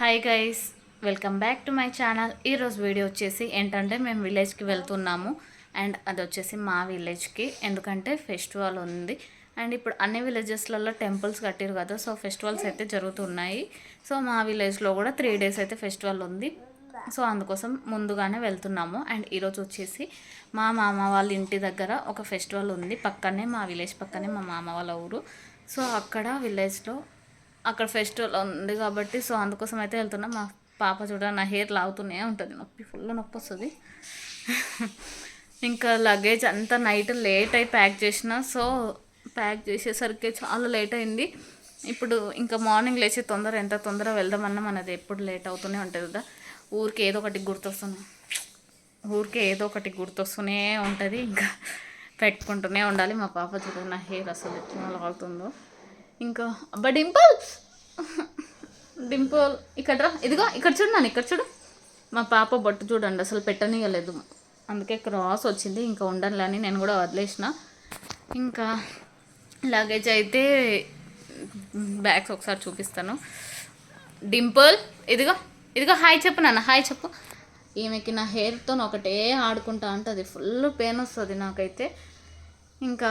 Hi guys welcome back to my channel ఈరోజు video వచ్చేసి ఏంటంటే మేము విలేజ్కి వెళ్తున్నాము. అండ్ అది వచ్చేసి మా విలేజ్కి ఎందుకంటే ఫెస్టివల్ ఉంది. అండ్ ఇప్పుడు అన్ని విలేజెస్లలో టెంపుల్స్ కట్టారు కదా సో ఫెస్టివల్స్ అయితే జరుగుతున్నాయి. సో మా విలేజ్లో కూడా త్రీ డేస్ అయితే ఫెస్టివల్ ఉంది. సో అందుకోసం ముందుగానే వెళ్తున్నాము. అండ్ ఈరోజు వచ్చేసి మా మామ వాళ్ళ ఇంటి దగ్గర ఒక ఫెస్టివల్ ఉంది. పక్కనే మా విలేజ్ పక్కనే మా మామ వాళ్ళ ఊరు. సో అక్కడ విలేజ్లో అక్కడ ఫెస్టివల్ ఉంది కాబట్టి సో అందుకోసం అయితే వెళ్తున్నా. మా పాప చూడ నా హెయిర్ లాగుతూనే ఉంటుంది. నొప్పి ఫుల్ నొప్పి వస్తుంది. ఇంకా లగేజ్ అంతా నైట్ లేట్ అయి ప్యాక్ చేసిన సో ప్యాక్ చేసేసరికి చాలా లేట్ అయింది. ఇప్పుడు ఇంకా మార్నింగ్ లేచి తొందర ఎంత తొందర వెళ్దామన్నా మనది ఎప్పుడు లేట్ అవుతూనే ఉంటుంది కదా. ఊరికి ఏదో ఒకటి గుర్తొస్తుంది ఊరికే ఏదో ఒకటి గుర్తొస్తూనే ఉంటుంది. ఇంకా పెట్టుకుంటూనే ఉండాలి. మా పాప చూడండి నా హెయిర్ అసలు ఎట్లా లాగుతుందో. ఇంకా అబ్బా డింపుల్ డింపుల్ ఇక్కడ రా ఇదిగో ఇక్కడ చూడు నాన్న ఇక్కడ చూడు. మా పాప బొట్టు చూడండి అసలు పెట్టనీయలేదు. అందుకే క్రాస్ వచ్చింది ఇంకా ఉండాలి అని నేను కూడా వదిలేసిన. ఇంకా లగేజ్ అయితే బ్యాగ్స్ ఒకసారి చూపిస్తాను. డింపుల్ ఇదిగో ఇదిగో హాయ్ చెప్పు నాన్న హాయ్ చెప్పు. ఈమెకి నా హెయిర్తో ఒకటే ఆడుకుంటా ఉంటుంది ఫుల్ పెయిన్ వస్తుంది నాకైతే. ఇంకా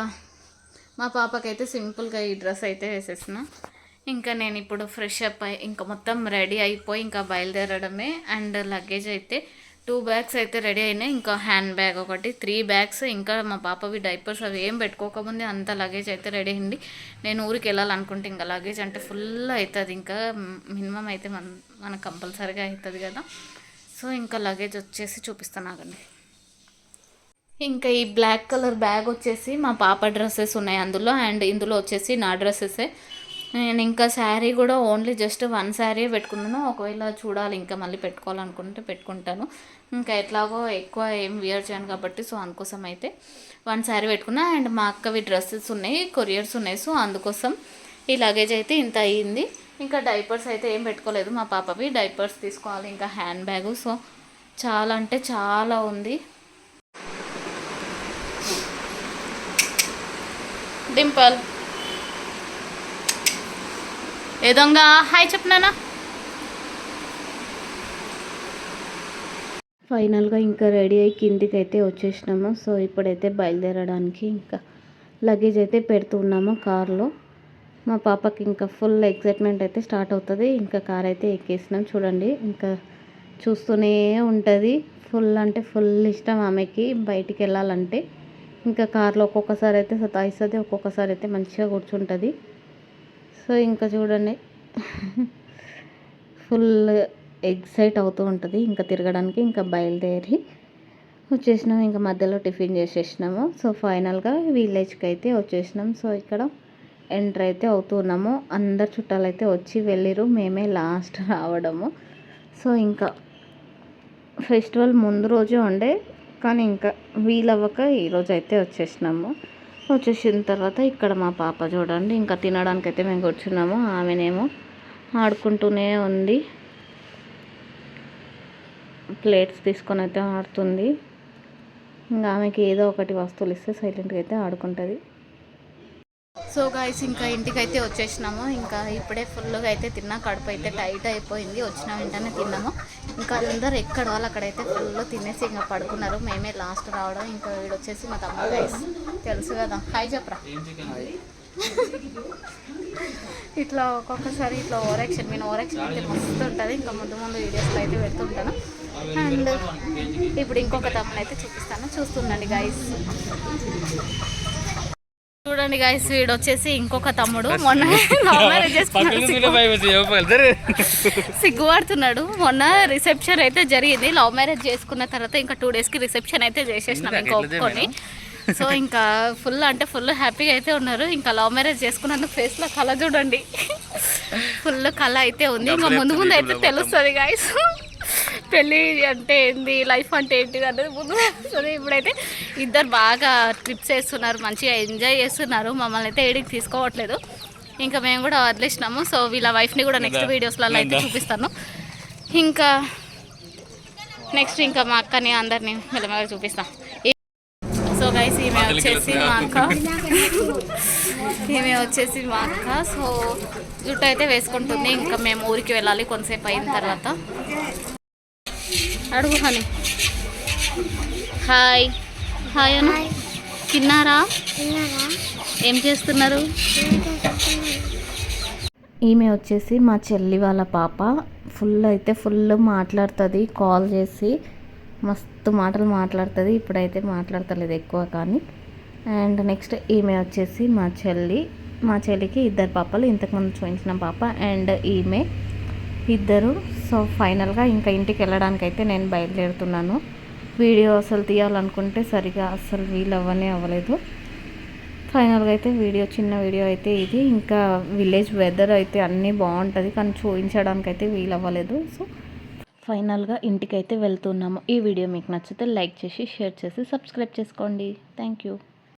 మా పాపకైతే సింపుల్గా ఈ డ్రెస్ అయితే వేసేసిన. ఇంకా నేను ఇప్పుడు ఫ్రెష్ అప్ అయి ఇంకా మొత్తం రెడీ అయిపోయి ఇంకా బయలుదేరడమే. అండ్ లగేజ్ అయితే టూ బ్యాగ్స్ అయితే రెడీ అయినాయి. ఇంకా హ్యాండ్ బ్యాగ్ ఒకటి త్రీ బ్యాగ్స్. ఇంకా మా పాపవి డైపర్స్ అవి ఏం పెట్టుకోకముందే అంత లగేజ్ అయితే రెడీ అయింది. నేను ఊరికి వెళ్ళాలనుకుంటే ఇంకా లగేజ్ అంటే ఫుల్ అవుతుంది ఇంకా మినిమం అయితే మన మనకు కంపల్సరీగా అవుతుంది కదా. సో ఇంకా లగేజ్ వచ్చేసి చూపిస్తాను ఆగండి. ఇంకా ఈ బ్లాక్ కలర్ బ్యాగ్ వచ్చేసి మా పాప డ్రెస్సెస్ ఉన్నాయి అందులో అండ్ ఇందులో వచ్చేసి నా డ్రెస్సెసే. నేను ఇంకా శారీ కూడా ఓన్లీ జస్ట్ వన్ శారీ పెట్టుకున్నాను. ఒకవేళ చూడాలి ఇంకా మళ్ళీ పెట్టుకోవాలనుకుంటే పెట్టుకుంటాను. ఇంకా ఎట్లాగో ఎక్కువ ఏం వియర్ చేయను కాబట్టి సో అందుకోసం అయితే వన్ శారీ పెట్టుకున్నా. అండ్ మా అక్కవి డ్రెస్సెస్ ఉన్నాయి కొరియర్స్ ఉన్నాయి. సో అందుకోసం ఈ లగేజ్ అయితే ఇంత అయ్యింది. ఇంకా డైపర్స్ అయితే ఏం పెట్టుకోలేదు. మా పాపవి డైపర్స్ తీసుకోవాలి ఇంకా హ్యాండ్ బ్యాగు సో చాలా అంటే చాలా ఉంది. డింపల్. ఏ దొంగ? హాయ్ చెప్పినానా ఫైనల్గా ఇంకా రెడీ అయ్యి కిందికి అయితే వచ్చేసినాము. సో ఇప్పుడైతే బయలుదేరడానికి ఇంకా లగేజ్ అయితే పెడుతున్నాము కార్లో. మా పాపకి ఇంకా ఫుల్ ఎక్సైట్మెంట్ అయితే స్టార్ట్ అవుతుంది. ఇంకా కార్ అయితే ఎక్కేసినాం. చూడండి ఇంకా చూస్తూనే ఉంటుంది. ఫుల్ అంటే ఫుల్ ఇష్టం ఆమెకి బయటికి వెళ్ళాలంటే. ఇంకా కార్లో ఒక్కొక్కసారి అయితే సతాయిస్తుంది ఒక్కొక్కసారి అయితే మంచిగా కూర్చుంటుంది. సో ఇంకా చూడండి. ఫుల్ ఎగ్జైట్ అవుతూ ఉంటుంది ఇంకా తిరగడానికి ఇంకా బయలుదేరి వచ్చేసినాం. ఇంకా మధ్యలో టిఫిన్ చేసేసినాము. సో ఫైనల్గా విలేజ్కి అయితే వచ్చేసినాం. సో ఇక్కడ ఎంటర్ అయితే అవుతున్నాము అందరు చుట్టాలు అయితే వచ్చి వెళ్ళిరు మేమే లాస్ట్ రావడము. సో ఇంకా ఫెస్టివల్ ముందు రోజే ఉండే. కానీ ఇంకా వీలవ్వక ఈరోజు అయితే వచ్చేసినాము. వచ్చేసిన తర్వాత ఇక్కడ మా పాప చూడండి ఇంకా తినడానికి అయితే మేము కూర్చున్నాము. ఆమెనేమో ఆడుకుంటూనే ఉంది. ప్లేట్స్ తీసుకొని అయితే ఆడుతుంది. ఇంకా ఆమెకి ఏదో ఒకటి వస్తువులు ఇస్తే సైలెంట్గా అయితే ఆడుకుంటుంది. సో గాయస్ ఇంకా ఇంటికి అయితే వచ్చేసినాము. ఇంకా ఇప్పుడే ఫుల్గా అయితే తిన్నా. కడుపు అయితే టైట్ అయిపోయింది. వచ్చిన వెంటనే తిన్నాము. ఇంకా అందరు ఎక్కడ వాళ్ళు అక్కడైతే ఫుల్ తినేసి ఇంకా పడుకున్నారు. మేమే లాస్ట్ రావడం. ఇంకా వీడు వచ్చేసి మా తమ్ముడు గైస్ తెలుసు కదా. హాయ్ చెప్పరా? ఇట్లా ఒక్కొక్కసారి ఇట్లా ఓవర్ నేను ఓవర్ అయితే మస్తు ఉంటుంది. ఇంకా ముందు ముందు వీడియోస్లో అయితే పెడుతుంటాను అండ్ ఇప్పుడు ఇంకొక తమ్ముడు అయితే చూపిస్తాను. చూస్తుండండి గైస్ చూడండి గైస్ వీడు వచ్చేసి ఇంకొక తమ్ముడు. మొన్న లవ్ మ్యారేజ్ సిగ్గుపడుతున్నాడు. మొన్న రిసెప్షన్ అయితే జరిగింది. లవ్ మ్యారేజ్ చేసుకున్న తర్వాత ఇంకా టూ డేస్కి రిసెప్షన్ అయితే చేసేసినాం ఇంకా ఒప్పుకొని. సో ఇంకా ఫుల్ అంటే ఫుల్ హ్యాపీగా అయితే ఉన్నారు. ఇంకా లవ్ మ్యారేజ్ చేసుకున్నందుకు ఫేస్లో కళ చూడండి. ఫుల్ కళ అయితే ఉంది. ఇంకా ముందు ముందు అయితే తెలుస్తుంది గాయస్ పెళ్ళి అంటే ఏంది లైఫ్ అంటే ఏంటి అనేది ముందు తెలుస్తుంది ఇప్పుడైతే ఇద్దరు బాగా ట్రిప్స్ వేస్తున్నారు మంచిగా ఎంజాయ్ చేస్తున్నారు. మమ్మల్ని అయితే ఏడికి తీసుకోవట్లేదు. ఇంకా మేము కూడా వదిలేసినాము. సో వీళ్ళ వైఫ్ని కూడా నెక్స్ట్ వీడియోస్లలో అయితే చూపిస్తాను. ఇంకా నెక్స్ట్ ఇంకా మా అక్కని అందరినీ మెల్లమెల్లగా చూపిస్తాం. సో గైస్ ఈమె వచ్చేసి మా అక్క. ఈమె వచ్చేసి మా అక్క. సో జుట్టు అయితే వేసుకుంటుంది. ఇంకా మేము ఊరికి వెళ్ళాలి కొంతసేపు అయిన తర్వాత. అడుగు హని హాయ్ హాయ్ అను తిన్నారా? ఏం చేస్తున్నారు? ఈమె వచ్చేసి మా చెల్లి వాళ్ళ పాప. ఫుల్ అయితే ఫుల్ మాట్లాడుతుంది కాల్ చేసి మస్తు మాటలు మాట్లాడుతుంది. ఇప్పుడైతే మాట్లాడతలేదు ఎక్కువ కానీ. అండ్ నెక్స్ట్ ఈమె వచ్చేసి మా చెల్లి మా చెల్లికి ఇద్దరు పాపలు ఇంతకుముందు చూపించిన పాప అండ్ ఈమె ఇద్దరు. సో ఫైనల్గా ఇంకా ఇంటికి వెళ్ళడానికి అయితే నేను బయలుదేరుతున్నాను. వీడియో అసలు తీయాలనుకుంటే సరిగా అసలు వీలు అవ్వనే అవ్వలేదు. ఫైనల్గా అయితే వీడియో చిన్న వీడియో అయితే ఇది. ఇంకా విలేజ్ వెదర్ అయితే అన్నీ బాగుంటుంది కానీ చూపించడానికి అయితే వీలు అవ్వలేదు సో ఫైనల్గా ఇంటికి అయితే వెళ్తున్నాము. ఈ వీడియో మీకు నచ్చితే లైక్ చేసి షేర్ చేసి సబ్స్క్రైబ్ చేసుకోండి. Thank you.